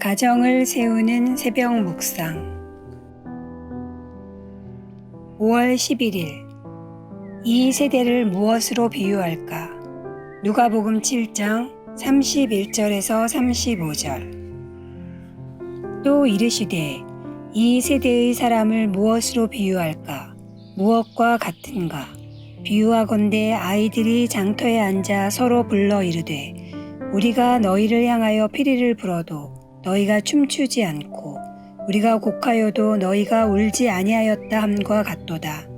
가정을 세우는 새벽 묵상 5월 11일 이 세대를 무엇으로 비유할까? 누가복음 7장 31절에서 35절 또 이르시되 이 세대의 사람을 무엇으로 비유할까? 무엇과 같은가? 비유하건대 아이들이 장터에 앉아 서로 불러 이르되 우리가 너희를 향하여 피리를 불어도 너희가 춤추지 않고 우리가 곡하여도 너희가 울지 아니하였다 함과 같도다.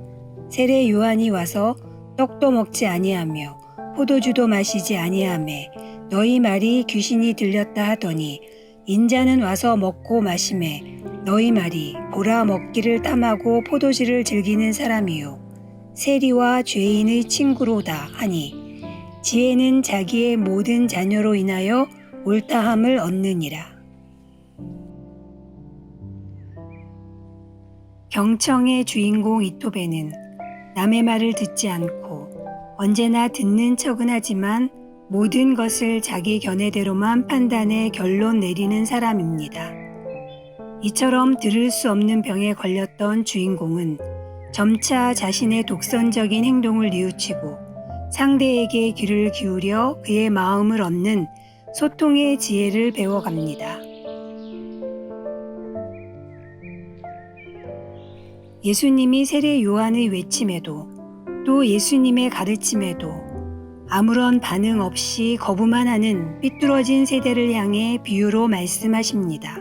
세례 요한이 와서 떡도 먹지 아니하며 포도주도 마시지 아니하매 너희 말이 귀신이 들렸다 하더니 인자는 와서 먹고 마심에 너희 말이 보라 먹기를 탐하고 포도주를 즐기는 사람이요 세리와 죄인의 친구로다 하니 지혜는 자기의 모든 자녀로 인하여 옳다함을 얻느니라. 경청의 주인공 이토베는 남의 말을 듣지 않고 언제나 듣는 척은 하지만 모든 것을 자기 견해대로만 판단해 결론 내리는 사람입니다. 이처럼 들을 수 없는 병에 걸렸던 주인공은 점차 자신의 독선적인 행동을 뉘우치고 상대에게 귀를 기울여 그의 마음을 얻는 소통의 지혜를 배워갑니다. 예수님이 세례 요한의 외침에도 또 예수님의 가르침에도 아무런 반응 없이 거부만 하는 삐뚤어진 세대를 향해 비유로 말씀하십니다.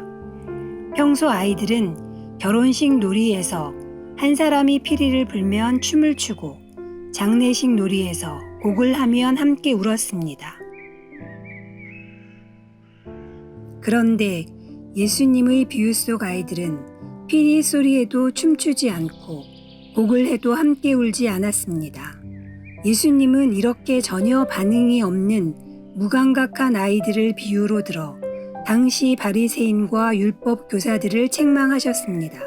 평소 아이들은 결혼식 놀이에서 한 사람이 피리를 불면 춤을 추고 장례식 놀이에서 곡을 하면 함께 울었습니다. 그런데 예수님의 비유 속 아이들은 피리 소리에도 춤추지 않고 곡을 해도 함께 울지 않았습니다. 예수님은 이렇게 전혀 반응이 없는 무감각한 아이들을 비유로 들어 당시 바리새인과 율법 교사들을 책망하셨습니다.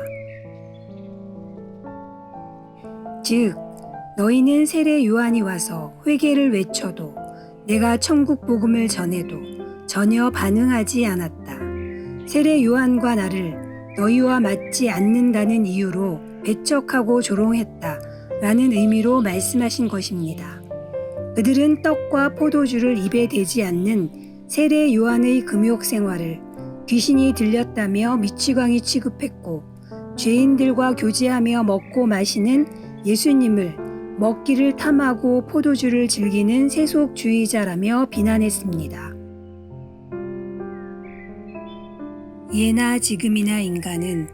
즉 너희는 세례 요한이 와서 회개를 외쳐도 내가 천국 복음을 전해도 전혀 반응하지 않았다. 세례 요한과 나를 너희와 맞지 않는다는 이유로 배척하고 조롱했다. 라는 의미로 말씀하신 것입니다. 그들은 떡과 포도주를 입에 대지 않는 세례 요한의 금욕 생활을 귀신이 들렸다며 미치광이 취급했고 죄인들과 교제하며 먹고 마시는 예수님을 먹기를 탐하고 포도주를 즐기는 세속주의자라며 비난했습니다. 예나 지금이나 인간은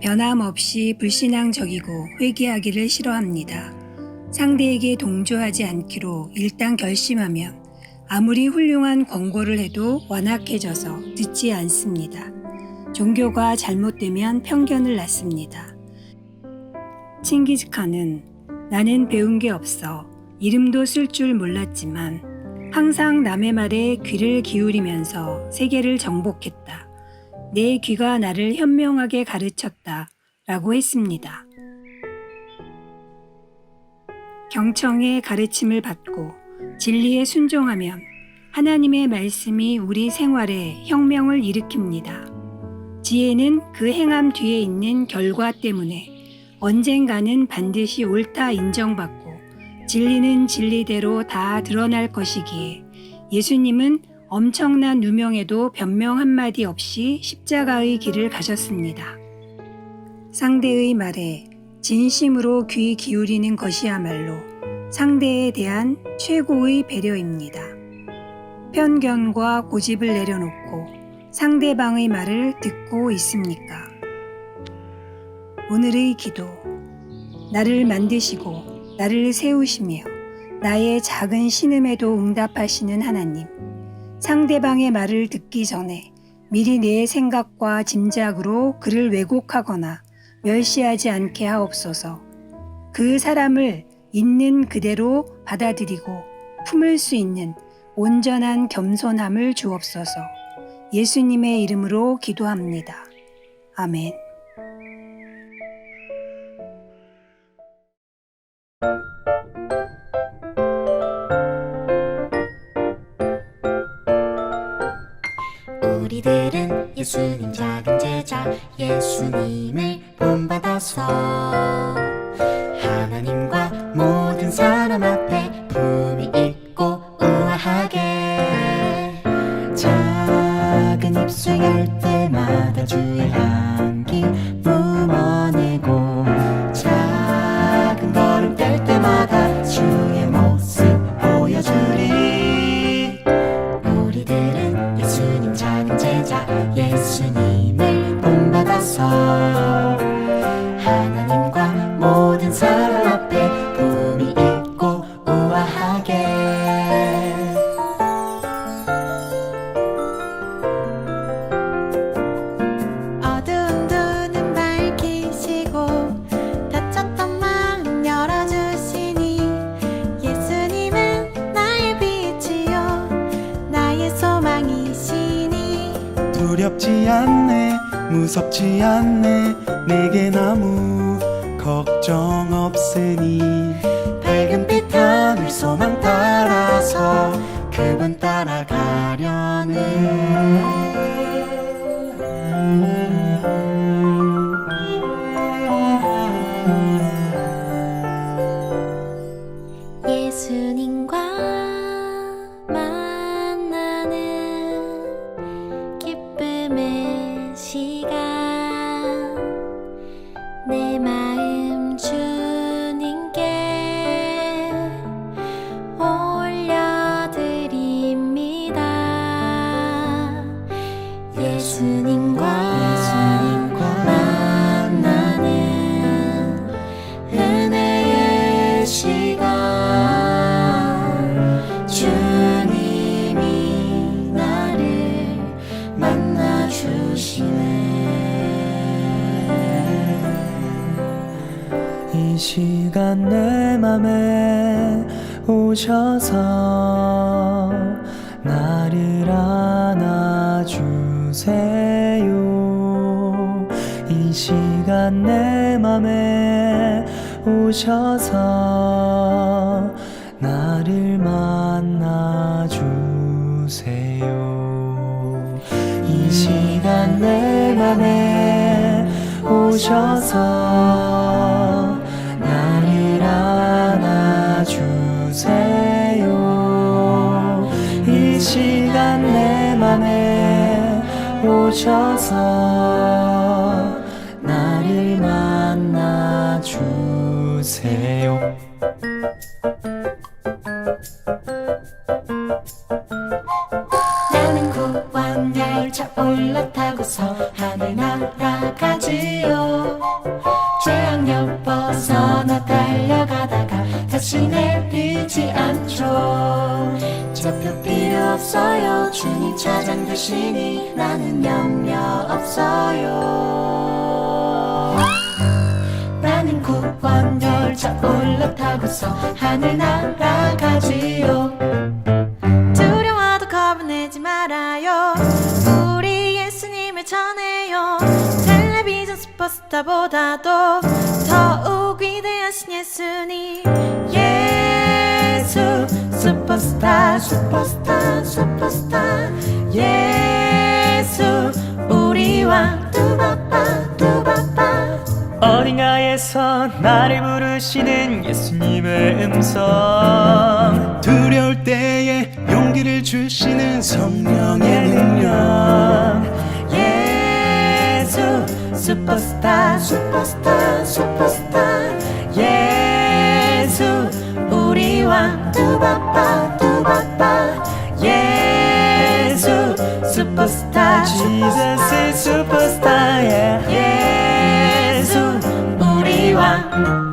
변함없이 불신앙적이고 회개하기를 싫어합니다. 상대에게 동조하지 않기로 일단 결심하면 아무리 훌륭한 권고를 해도 완악해져서 듣지 않습니다. 종교가 잘못되면 편견을 낳습니다. 칭기즈칸은 나는 배운 게 없어 이름도 쓸 줄 몰랐지만 항상 남의 말에 귀를 기울이면서 세계를 정복했다. 내 귀가 나를 현명하게 가르쳤다. 라고 했습니다. 경청의 가르침을 받고 진리에 순종하면 하나님의 말씀이 우리 생활에 혁명을 일으킵니다. 지혜는 그 행함 뒤에 있는 결과 때문에 언젠가는 반드시 옳다 인정받고 진리는 진리대로 다 드러날 것이기에 예수님은 엄청난 누명에도 변명 한마디 없이 십자가의 길을 가셨습니다. 상대의 말에 진심으로 귀 기울이는 것이야말로 상대에 대한 최고의 배려입니다. 편견과 고집을 내려놓고 상대방의 말을 듣고 있습니까? 오늘의 기도. 나를 만드시고 나를 세우시며 나의 작은 신음에도 응답하시는 하나님. 상대방의 말을 듣기 전에 미리 내 생각과 짐작으로 그를 왜곡하거나 멸시하지 않게 하옵소서. 그 사람을 있는 그대로 받아들이고 품을 수 있는 온전한 겸손함을 주옵소서. 예수님의 이름으로 기도합니다. 아멘. 예수님 작은 제자 예수님을 본받아서 두렵지 않네 무섭지 않네. 내겐 아무 걱정 없으니 밝은 빛 하늘 소망 따라서 그분 따라가려는 오셔서 나를 안아주세요. 이 시간 내 맘에 오셔서 나를 만나주세요. 이 시간 내 맘에 오셔서 오셔서 나를 만나 주세요. 나는 구원 열차 올라타고서 하늘 날아가지요. 죄악력 벗어나 달려가다가 다시 내리지 않죠 좌표 필요 없어요. 주님 차장 되시니 나는 염려 없어요. 나는 구원 열차 올라타고서 하늘 날아가지요. 두려워도 겁내지 말아요. 우리 예수님을 전해요. 텔레비전 슈퍼스타보다도 더욱 위대하신 예수님 예수 슈퍼스타 슈퍼스타 슈퍼스타 예수 우리와 뚜바빠 뚜바빠. 어딘가에서 나를 부르시는 예수님의 음성. 두려울 때에 용기를 주시는 성령의 능력. 예수 슈퍼스타 슈퍼스타 슈퍼스타 두바빠 두바빠 예수 슈퍼스타 Jesus is superstar yeah. 예수 우리와